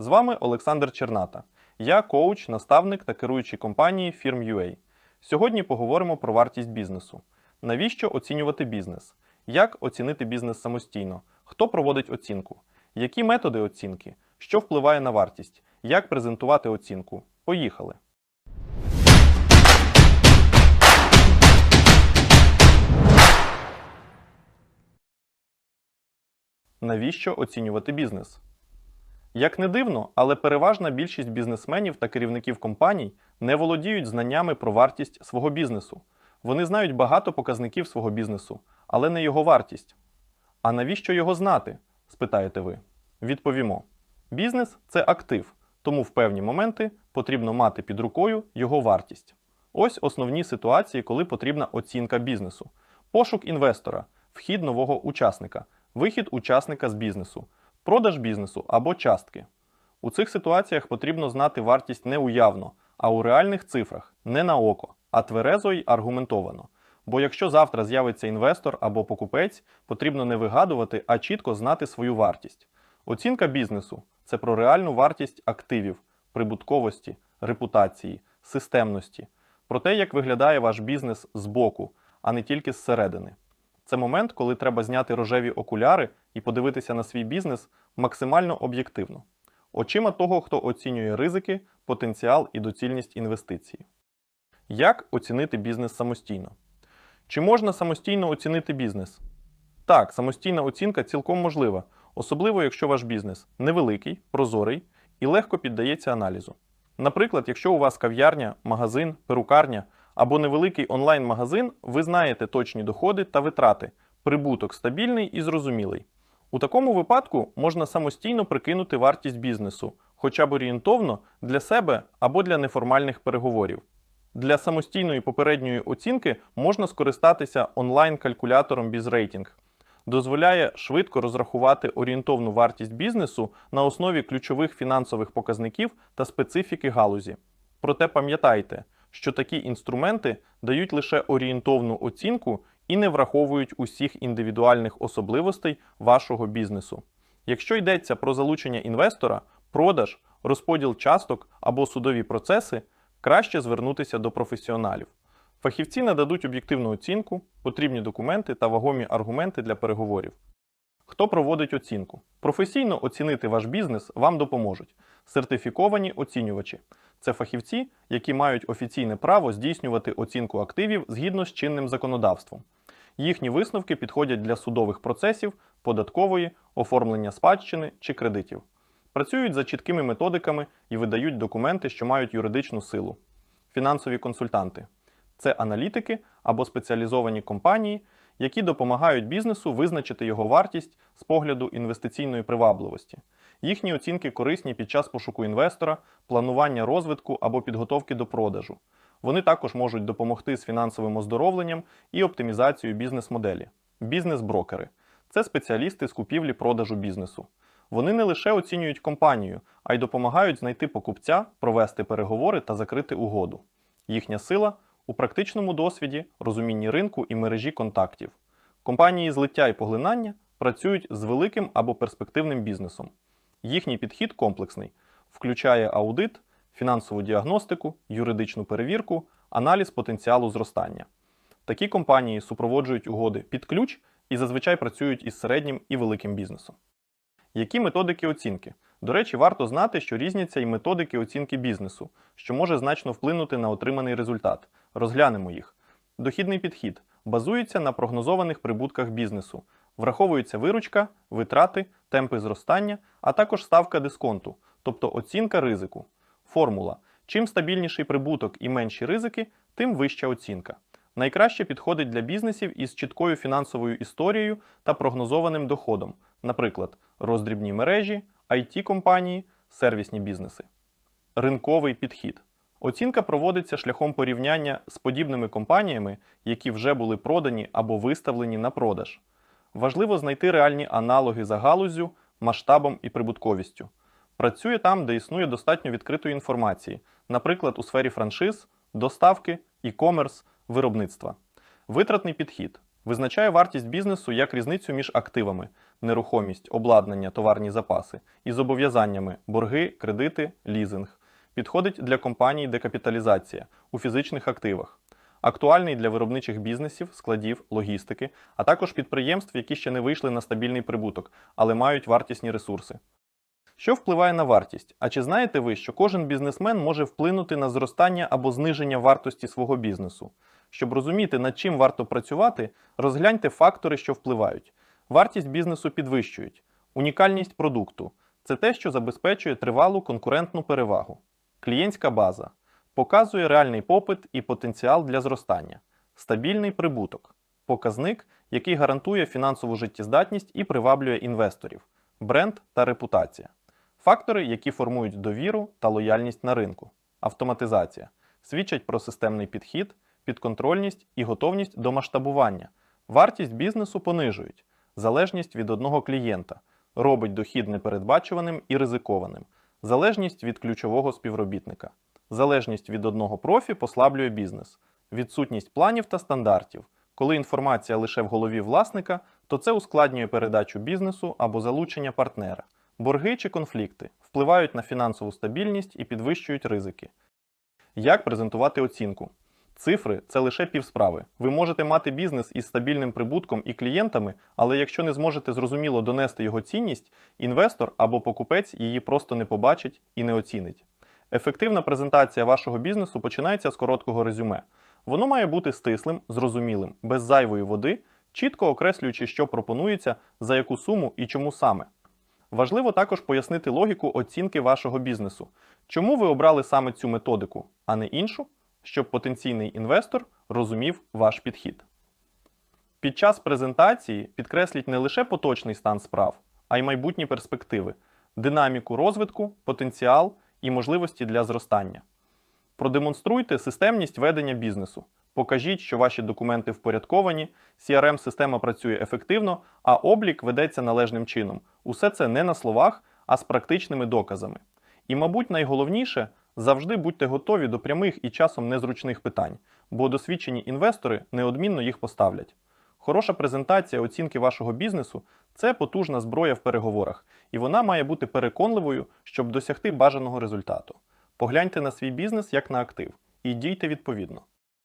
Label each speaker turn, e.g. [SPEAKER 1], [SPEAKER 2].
[SPEAKER 1] З вами Олександр Черната. Я коуч, наставник та керуючий компанії Firm.ua. Сьогодні поговоримо про вартість бізнесу. Навіщо оцінювати бізнес? Як оцінити бізнес самостійно? Хто проводить оцінку? Які методи оцінки? Що впливає на вартість? Як презентувати оцінку? Поїхали! Навіщо оцінювати бізнес? Як не дивно, але переважна більшість бізнесменів та керівників компаній не володіють знаннями про вартість свого бізнесу. Вони знають багато показників свого бізнесу, але не його вартість. А навіщо його знати? спитаєте ви. Відповімо: бізнес це актив, тому в певні моменти потрібно мати під рукою його вартість. Ось основні ситуації, коли потрібна оцінка бізнесу: пошук інвестора, вхід нового учасника, вихід учасника з бізнесу, продаж бізнесу або частки. У цих ситуаціях потрібно знати вартість не уявно, а у реальних цифрах, не на око, а тверезо й аргументовано. Бо якщо завтра з'явиться інвестор або покупець, потрібно не вигадувати, а чітко знати свою вартість. Оцінка бізнесу це про реальну вартість активів, прибутковості, репутації, системності, про те, як виглядає ваш бізнес збоку, а не тільки зсередини. Це момент, коли треба зняти рожеві окуляри і подивитися на свій бізнес максимально об'єктивно, очима того, хто оцінює ризики, потенціал і доцільність інвестицій. Як оцінити бізнес самостійно? Чи можна самостійно оцінити бізнес? Так, самостійна оцінка цілком можлива, особливо якщо ваш бізнес невеликий, прозорий і легко піддається аналізу. Наприклад, якщо у вас кав'ярня, магазин, перукарня або невеликий онлайн-магазин, ви знаєте точні доходи та витрати, прибуток стабільний і зрозумілий. У такому випадку можна самостійно прикинути вартість бізнесу, хоча б орієнтовно для себе або для неформальних переговорів. Для самостійної попередньої оцінки можна скористатися онлайн-калькулятором BizRating. Дозволяє швидко розрахувати орієнтовну вартість бізнесу на основі ключових фінансових показників та специфіки галузі. Проте пам'ятайте, що такі інструменти дають лише орієнтовну оцінку і не враховують усіх індивідуальних особливостей вашого бізнесу. Якщо йдеться про залучення інвестора, продаж, розподіл часток або судові процеси, краще звернутися до професіоналів. Фахівці нададуть об'єктивну оцінку, потрібні документи та вагомі аргументи для переговорів. Хто проводить оцінку? Професійно оцінити ваш бізнес вам допоможуть сертифіковані оцінювачі. Це фахівці, які мають офіційне право здійснювати оцінку активів згідно з чинним законодавством. Їхні висновки підходять для судових процесів, податкової, оформлення спадщини чи кредитів. Працюють за чіткими методиками і видають документи, що мають юридичну силу. Фінансові консультанти це аналітики або спеціалізовані компанії, які допомагають бізнесу визначити його вартість з погляду інвестиційної привабливості. Їхні оцінки корисні під час пошуку інвестора, планування розвитку або підготовки до продажу. Вони також можуть допомогти з фінансовим оздоровленням і оптимізацією бізнес-моделі. Бізнес-брокери це спеціалісти з купівлі-продажу бізнесу. Вони не лише оцінюють компанію, а й допомагають знайти покупця, провести переговори та закрити угоду. Їхня сила у практичному досвіді, розумінні ринку і мережі контактів. Компанії злиття і поглинання працюють з великим або перспективним бізнесом. Їхній підхід комплексний, включає аудит, фінансову діагностику, юридичну перевірку, аналіз потенціалу зростання. Такі компанії супроводжують угоди під ключ і зазвичай працюють із середнім і великим бізнесом. Які методики оцінки? До речі, варто знати, що різняться і методики оцінки бізнесу, що може значно вплинути на отриманий результат. Розглянемо їх. Дохідний підхід базується на прогнозованих прибутках бізнесу, враховується виручка, витрати, темпи зростання, а також ставка дисконту, тобто оцінка ризику. Формула: чим стабільніший прибуток і менші ризики, тим вища оцінка. Найкраще підходить для бізнесів із чіткою фінансовою історією та прогнозованим доходом, наприклад, роздрібні мережі, it компанії сервісні бізнеси. Ринковий підхід. Оцінка проводиться шляхом порівняння з подібними компаніями, які вже були продані або виставлені на продаж. Важливо знайти реальні аналоги за галузю, масштабом і прибутковістю. Працює там, де існує достатньо відкритої інформації, наприклад, у сфері франшиз, доставки, e-commerce, виробництва. Витратний підхід визначає вартість бізнесу як різницю між активами, нерухомість, обладнання, товарні запаси і зобов'язаннями борги, кредити, лізинг. Підходить для компаній декапіталізація у фізичних активах. Актуальний для виробничих бізнесів, складів, логістики, а також підприємств, які ще не вийшли на стабільний прибуток, але мають вартісні ресурси. Що впливає на вартість? А чи знаєте ви, що кожен бізнесмен може вплинути на зростання або зниження вартості свого бізнесу? Щоб розуміти, над чим варто працювати, розгляньте фактори, що впливають. Вартість бізнесу підвищують, унікальність продукту це те, що забезпечує тривалу конкурентну перевагу. Клієнтська база показує реальний попит і потенціал для зростання, стабільний прибуток, показник, який гарантує фінансову життєздатність і приваблює інвесторів, бренд та репутація. Фактори, які формують довіру та лояльність на ринку, автоматизація, свідчать про системний підхід, підконтрольність і готовність до масштабування. Вартість бізнесу понижують, залежність від одного клієнта, робить дохід непередбачуваним і ризикованим, залежність від ключового співробітника, залежність від одного профі послаблює бізнес, відсутність планів та стандартів. Коли інформація лише в голові власника, то це ускладнює передачу бізнесу або залучення партнера. Борги чи конфлікти впливають на фінансову стабільність і підвищують ризики. Як презентувати оцінку? Цифри це лише півсправи. Ви можете мати бізнес із стабільним прибутком і клієнтами, але якщо не зможете зрозуміло донести його цінність, інвестор або покупець її просто не побачить і не оцінить. Ефективна презентація вашого бізнесу починається з короткого резюме. Воно має бути стислим, зрозумілим, без зайвої води, чітко окреслюючи, що пропонується, за яку суму і чому саме. Важливо також пояснити логіку оцінки вашого бізнесу. Чому ви обрали саме цю методику, а не іншу, щоб потенційний інвестор розумів ваш підхід. Під час презентації підкресліть не лише поточний стан справ, а й майбутні перспективи, динаміку розвитку, потенціал і можливості для зростання. Продемонструйте системність ведення бізнесу. Покажіть, що ваші документи впорядковані, CRM-система працює ефективно, а облік ведеться належним чином. Усе це не на словах, а з практичними доказами. І, мабуть, найголовніше завжди будьте готові до прямих і часом незручних питань, бо досвідчені інвестори неодмінно їх поставлять. Хороша презентація оцінки вашого бізнесу це потужна зброя в переговорах, і вона має бути переконливою, щоб досягти бажаного результату. Погляньте на свій бізнес як на актив і дійте відповідно.